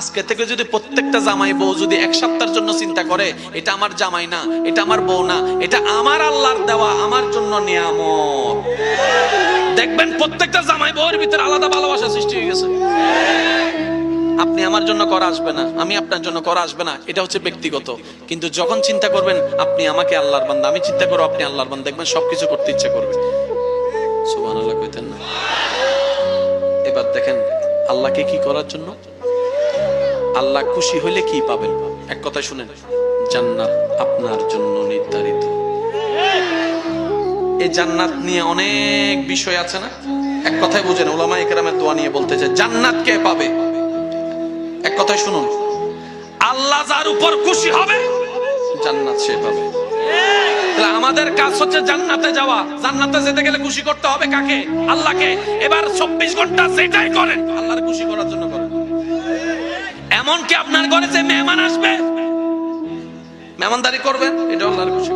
আজকে থেকে যদি প্রত্যেকটা জামাই বউ যদি এক সপ্তাহের জন্য চিন্তা করে, এটা আমার জামাই না, এটা আমার বউ না, এটা আমার আল্লাহর দেওয়া, আমার জন্য নিয়ামত। দেখবেন প্রত্যেকটা জামাই বউয়ের ভিতরে আলাদা ভালোবাসা সৃষ্টি হয়ে গেছে। আপনি আমার জন্য করা আসবে না, আমি আপনার জন্য করা আসবে না, এটা হচ্ছে ব্যক্তিগত। কিন্তু যখন চিন্তা করবেন, আপনি আমাকে আল্লাহর বান্দা, আমি চিন্তা করব আপনি আল্লাহর বান্দা, দেখবেন সবকিছু করতে ইচ্ছে করবে। সুবহানাল্লাহ, কইতেন না? এবার দেখেন, আল্লাহকে কি করার জন্য? আল্লাহ খুশি হলে কি পাবেন? এক কথায় শুনেন, জান্নাত আপনার জন্য নির্ধারিত। এই জান্নাত নিয়ে অনেক বিষয় আছে না? এক কথায় বুঝেন ওলামা একরামের দোয়া নিয়ে বলতে চাই, জান্নাত কে পাবে? এক কথায় শুনুন, আল্লাহ যার উপর খুশি হবে, জান্নাত সে পাবে। আমাদের কাজ হচ্ছে জান্নাতে যাওয়া। জান্নাতে যেতে গেলে খুশি করতে হবে কাকে? আল্লাহকে। এবার চব্বিশ ঘণ্টা সেটাই করেন, আল্লাহর খুশি এমনকি আপনার ঘরে যে মেহমান আসবে মেহমানদারি করবেন এটা আল্লাহর খুশি।